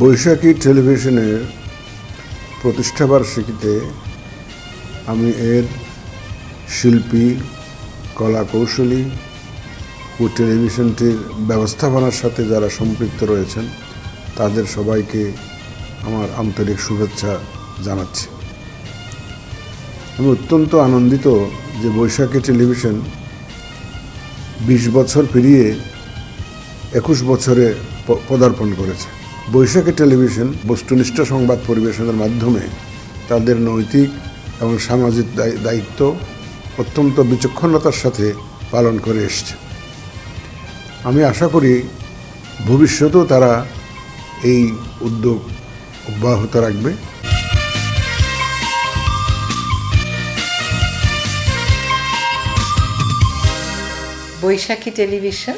বৈশাখী টেলিভিশনের প্রতিষ্ঠাবার্ষিকীতে আমি এর শিল্পী কলা কৌশলী ও টেলিভিশনটির ব্যবস্থাপনার সাথে যারা সম্পৃক্ত রয়েছেন, তাদের সবাইকে আমার আন্তরিক শুভেচ্ছা জানাচ্ছি। আমি অত্যন্ত আনন্দিত যে বৈশাখী টেলিভিশন বিশ বছর পেরিয়ে একুশ বছরে পদার্পণ করেছে। বৈশাখী টেলিভিশন বস্তুনিষ্ঠ সংবাদ পরিবেশনের মাধ্যমে তাদের নৈতিক এবং সামাজিক দায়- দায়িত্ব অত্যন্ত বিচক্ষণতার সাথে পালন করে এসছে। আমি আশা করি ভবিষ্যতেও তারা এই উদ্যোগ অব্যাহত রাখবে। বৈশাখী টেলিভিশন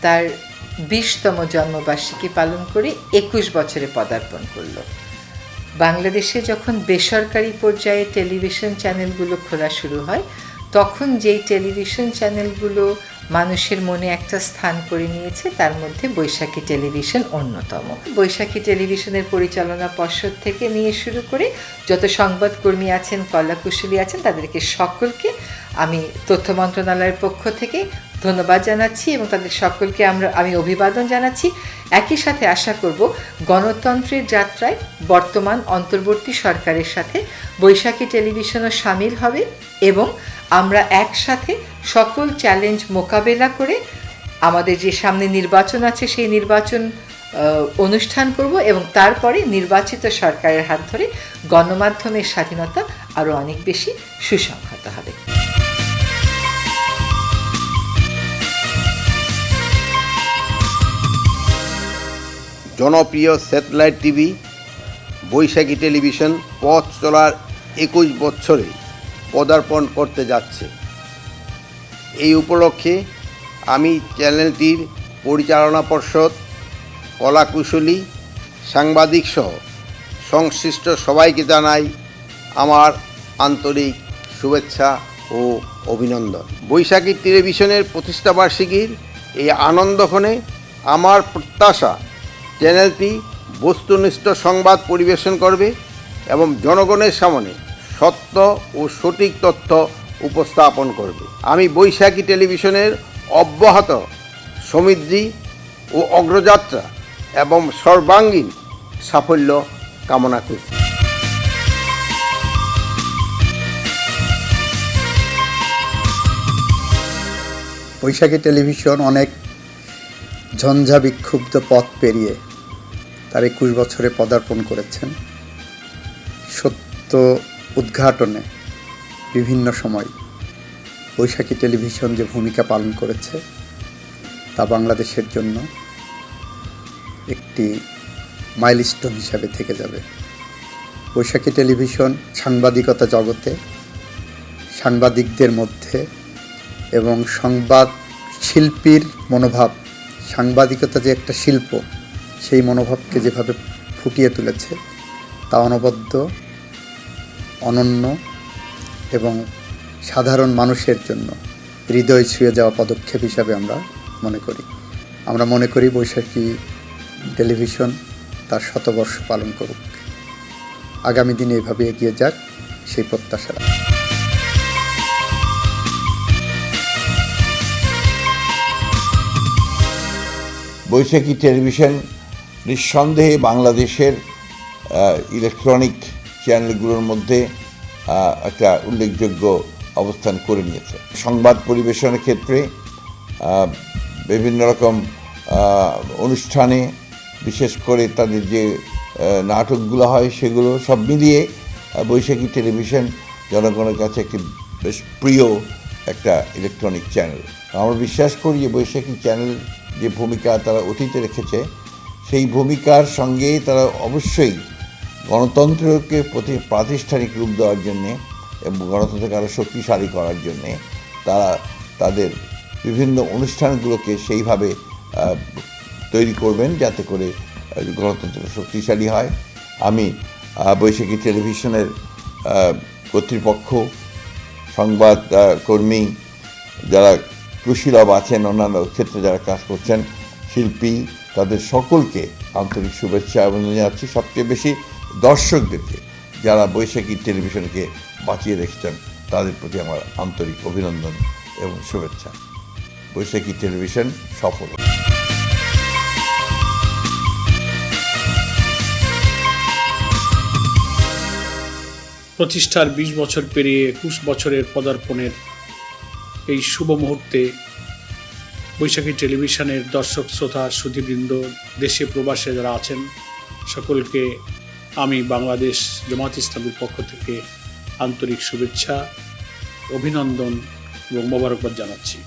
তার বিশতম জন্মবার্ষিকী পালন করে একুশ বছরে পদার্পণ করল। বাংলাদেশে যখন বেসরকারি পর্যায়ে টেলিভিশন চ্যানেলগুলো খোলা শুরু হয়, তখন যেই টেলিভিশন চ্যানেলগুলো মানুষের মনে একটা স্থান করে নিয়েছে, তার মধ্যে বৈশাখী টেলিভিশন অন্যতম। বৈশাখী টেলিভিশনের পরিচালনা পর্ষদ থেকে নিয়ে শুরু করে যত সংবাদকর্মী আছেন, কলাকুশলী আছেন, তাদেরকে সকলকে আমি তথ্য মন্ত্রণালয়ের পক্ষ থেকে ধন্যবাদ জানাচ্ছি এবং তাদের সকলকে আমরা, আমি অভিবাদন জানাচ্ছি। একই সাথে আশা করব গণতন্ত্রের যাত্রায় বর্তমান অন্তর্বর্তী সরকারের সাথে বৈশাখী টেলিভিশনও সামিল হবে এবং আমরা একসাথে সকল চ্যালেঞ্জ মোকাবেলা করে আমাদের যে সামনে নির্বাচন আছে সেই নির্বাচন অনুষ্ঠান করব এবং তারপরে নির্বাচিত সরকারের হাত ধরে গণমাধ্যমের স্বাধীনতা আরও অনেক বেশি সুসংহত হবে। জনপ্রিয় স্যাটেলাইট টিভি, বৈশাখী টেলিভিশন পথ চলার একুশ বছরে পদার্পণ করতে যাচ্ছে। এই উপলক্ষে আমি চ্যানেলটির পরিচালনা পর্ষদ, কলাকুশলী, সাংবাদিক সহ সংশ্লিষ্ট সবাইকে জানাই আমার আন্তরিক শুভেচ্ছা ও অভিনন্দন। বৈশাখী টেলিভিশনের প্রতিষ্ঠাবার্ষিকীর এই আনন্দক্ষণে আমার প্রত্যাশা চ্যানেলটি বস্তুনিষ্ঠ সংবাদ পরিবেশন করবে এবং জনগণের সামনে সত্য ও সঠিক তথ্য উপস্থাপন করবে। আমি বৈশাখী টেলিভিশনের অব্যাহত সমৃদ্ধি ও অগ্রযাত্রা এবং সর্বাঙ্গীন সাফল্য কামনা করছি। বৈশাখী টেলিভিশন অনেক ঝঞ্ঝা বিক্ষুব্ধ পথ পেরিয়ে তার একুশ বছরে পদার্পণ করেছেন। সত্য উদ্ঘাটনে বিভিন্ন সময় বৈশাখী টেলিভিশন যে ভূমিকা পালন করেছে, তা বাংলাদেশের জন্য একটি মাইলস্টোন হিসাবে থেকে যাবে। বৈশাখী টেলিভিশন সাংবাদিকতা জগতে সাংবাদিকদের মধ্যে এবং সংবাদ শিল্পীর মনোভাব, সাংবাদিকতা যে একটা শিল্প সেই মনোভাবকে যেভাবে ফুটিয়ে তুলেছে, তা অনবদ্য, অনন্য এবং সাধারণ মানুষের জন্য হৃদয় ছুঁয়ে যাওয়া পদক্ষেপ হিসাবে আমরা মনে করি। আমরা মনে করি বৈশাখী টেলিভিশন তার শতবর্ষ পালন করুক। আগামী দিনে এভাবে এগিয়ে যাক, সেই প্রত্যাশা বৈশাখী টেলিভিশন নিঃসন্দেহে বাংলাদেশের ইলেকট্রনিক চ্যানেলগুলোর মধ্যে একটা উল্লেখযোগ্য অবস্থান করে নিয়েছে। সংবাদ পরিবেশনের ক্ষেত্রে বিভিন্ন রকম অনুষ্ঠানে, বিশেষ করে তাদের যে নাটকগুলো হয় সেগুলো সব মিলিয়ে বৈশাখী টেলিভিশন জনগণের কাছে একটি বেশ প্রিয় একটা ইলেকট্রনিক চ্যানেল আমরা বিশ্বাস করি যে বৈশাখী চ্যানেল যে ভূমিকা তারা অতীতে রেখেছে সেই ভূমিকার সঙ্গে তারা অবশ্যই গণতন্ত্রকে প্রতি প্রাতিষ্ঠানিক রূপ দেওয়ার জন্যে এবং গণতন্ত্রকে আরও শক্তিশালী করার জন্যে তারা তাদের বিভিন্ন অনুষ্ঠানগুলোকে সেইভাবে তৈরি করবেন যাতে করে গণতন্ত্র শক্তিশালী হয়। আমি বৈশাখী টেলিভিশনের কর্তৃপক্ষ, সংবাদ কর্মী যারা কুশীলব আছেন, অন্যান্য ক্ষেত্রে যারা কাজ করছেন, শিল্পী তাদের সকলকে আন্তরিক শুভেচ্ছা এবং জানাচ্ছি সবচেয়ে বেশি দর্শকদেরকে যারা বৈশাখী টেলিভিশনকে বাঁচিয়ে রেখেছেন, তাদের প্রতি আমার আন্তরিক অভিনন্দন এবং শুভেচ্ছা। বৈশাখী টেলিভিশন সফল। প্রতিষ্ঠার বিশ বছর পেরিয়ে একুশ বছরের পদার্পণের এই শুভ মুহূর্তে বৈশাখী টেলিভিশনের দর্শক, শ্রোতা সুধীবৃন্দ দেশে প্রবাসে যারা আছেন, সকলকে আমি বাংলাদেশ জামাত ইসলামের পক্ষ থেকে আন্তরিক শুভেচ্ছা, অভিনন্দন এবং মোবারকবাদ জানাচ্ছি।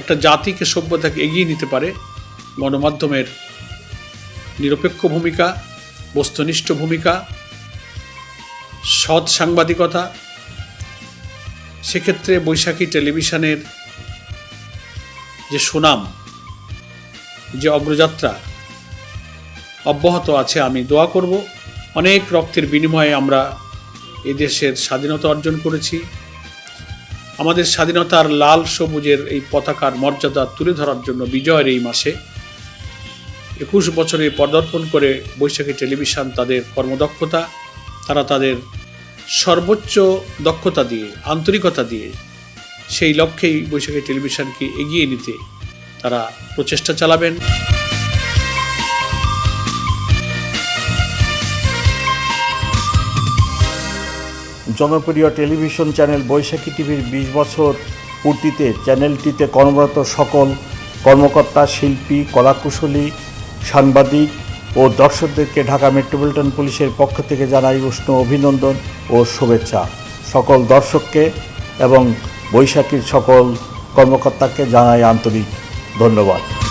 একটা জাতিকে সভ্যতাকে এগিয়ে নিতে পারে গণমাধ্যমের নিরপেক্ষ ভূমিকা, বস্তুনিষ্ঠ ভূমিকা, সৎ সাংবাদিকতা, সেক্ষেত্রে বৈশাখী টেলিভিশনের যে সুনাম, যে অগ্রযাত্রা অব্যাহত আছে, আমি দোয়া করব। অনেক রক্তের বিনিময়ে আমরা এই দেশের স্বাধীনতা অর্জন করেছি। আমাদের স্বাধীনতার লাল সবুজের এই পতাকার মর্যাদা তুলে ধরার জন্য বিজয়ের এই মাসে একুশ বছরে পদার্পণ করে বৈশাখী টেলিভিশন তাদের কর্মদক্ষতা, তারা তাদের সর্বোচ্চ দক্ষতা দিয়ে, আন্তরিকতা দিয়ে সেই লক্ষ্যেই বৈশাখী টেলিভিশনকে এগিয়ে নিতে তারা প্রচেষ্টা চালাবেন। জনপ্রিয় টেলিভিশন চ্যানেল বৈশাখী টিভির বিশ বছর পূর্তিতে চ্যানেলটিতে কর্মরত সকল কর্মকর্তা, শিল্পী, কলাকুশলী, সাংবাদিক ও দর্শকদেরকে ঢাকা মেট্রোপলিটন পুলিশের পক্ষ থেকে জানাই উষ্ণ অভিনন্দন ও শুভেচ্ছা। সকল দর্শককে এবং বৈশাখীর সকল কর্মকর্তাকে জানাই আন্তরিক ধন্যবাদ।